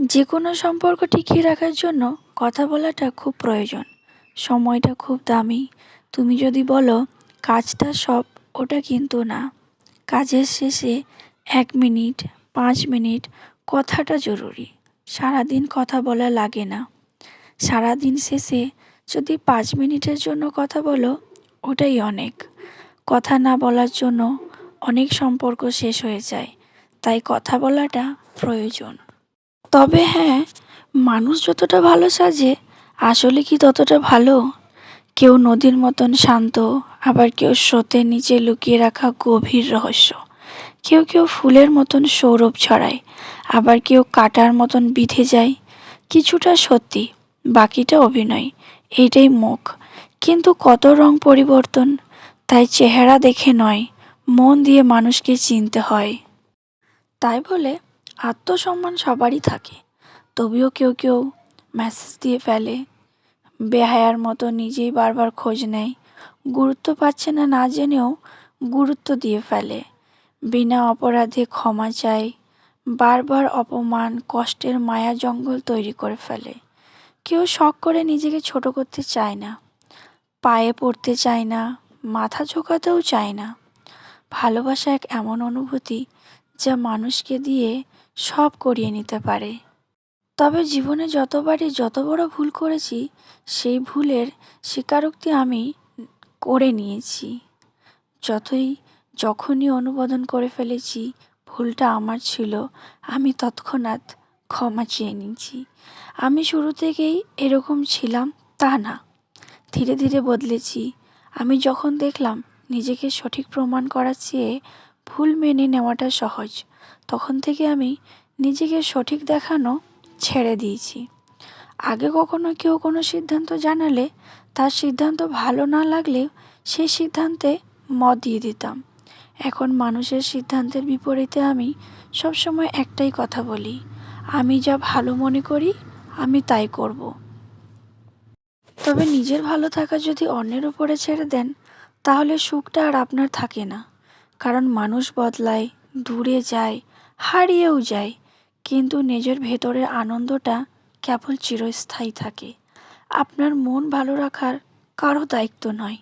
যে কোনো সম্পর্ক টিকিয়ে রাখার জন্য কথা বলাটা খুব প্রয়োজন। সময়টা খুব দামি। তুমি যদি বলো, কাজটা সব, ওটা কিন্তু না। কাজের শেষে এক মিনিট, পাঁচ মিনিট, কথাটা জরুরি। সারাদিন কথা বলা লাগে না। সারাদিন শেষে যদি পাঁচ মিনিটের জন্য কথা বলো, ওটাই অনেক। কথা না বলার জন্য অনেক সম্পর্ক শেষ হয়ে যায়। তাই কথা বলাটা প্রয়োজন। তবে হ্যাঁ মানুষ যতটা ভালো সাজে, আসলে কি ততটা ভালো? কেউ নদীর মতন শান্ত, আবার কেউ স্রোতের নিচে লুকিয়ে রাখা গভীর রহস্য। কেউ কেউ ফুলের মতন সৌরভ ছড়ায়, আবার কেউ কাটার মতন বিঁধে যায়। কিছুটা সত্যি, বাকিটা অভিনয়, এইটাই মুখ। কিন্তু কত রং পরিবর্তন, তাই চেহারা দেখে নয়, মন দিয়ে মানুষকে চিনতে হয়। তাই বলে আত্মসম্মান সবারই থাকে। তবুও কেউ কেউ মেসেজ দিয়ে ফেলে, বেহায়ার মতো নিজেই বারবার খোঁজ নেয়। গুরুত্ব পাচ্ছে না না জেনেও গুরুত্ব দিয়ে ফেলে। বিনা অপরাধে ক্ষমা চায়, বারবার অপমান, কষ্টের মায়া জঙ্গল তৈরি করে ফেলে। কেউ শখ করে নিজেকে ছোট করতে চায় না, পায়ে পড়তে চায় না, মাথা ঝোঁকাতেও চায় না। ভালোবাসা এক এমন অনুভূতি যা মানুষকে দিয়ে সব করিয়ে নিতে পারে। তবে জীবনে যতবারই যত বড় ভুল করেছি, সেই ভুলের স্বীকারোক্তি আমি করে নিয়েছি। যতই যখনই অনুমোদন করে ফেলেছি, ভুলটা আমার ছিল, আমি তৎক্ষণাৎ ক্ষমা চেয়ে নিয়েছি। আমি শুরু থেকেই এরকম ছিলাম তা না। ধীরে ধীরে বদলেছি। আমি যখন দেখলাম নিজেকে সঠিক প্রমাণ করার চেয়ে ভুল মেনে নেওয়াটা সহজ। তখন থেকে আমি নিজেকে সঠিক দেখানো ছেড়ে দিয়েছি। আগে কখনো কেউ কোনো সিদ্ধান্ত জানালে, তার সিদ্ধান্ত ভালো না লাগলেও সেই সিদ্ধান্তে মত দিয়ে দিতাম। এখন মানুষের সিদ্ধান্তের বিপরীতে আমি সবসময় একটাই কথা বলি, আমি যা ভালো মনে করি, আমি তাই করব। তবে নিজের ভালো থাকা যদি অন্যের উপরে ছেড়ে দেন, তাহলে সুখটা আর আপনার থাকে না। কারণ মানুষ বদলায়, দূরে যায়, হারিয়েও যায়, কিন্তু নিজের ভেতরের আনন্দটা কেবল চিরস্থায়ী থাকে। আপনার মন ভালো রাখার কারও দায়িত্ব নয়।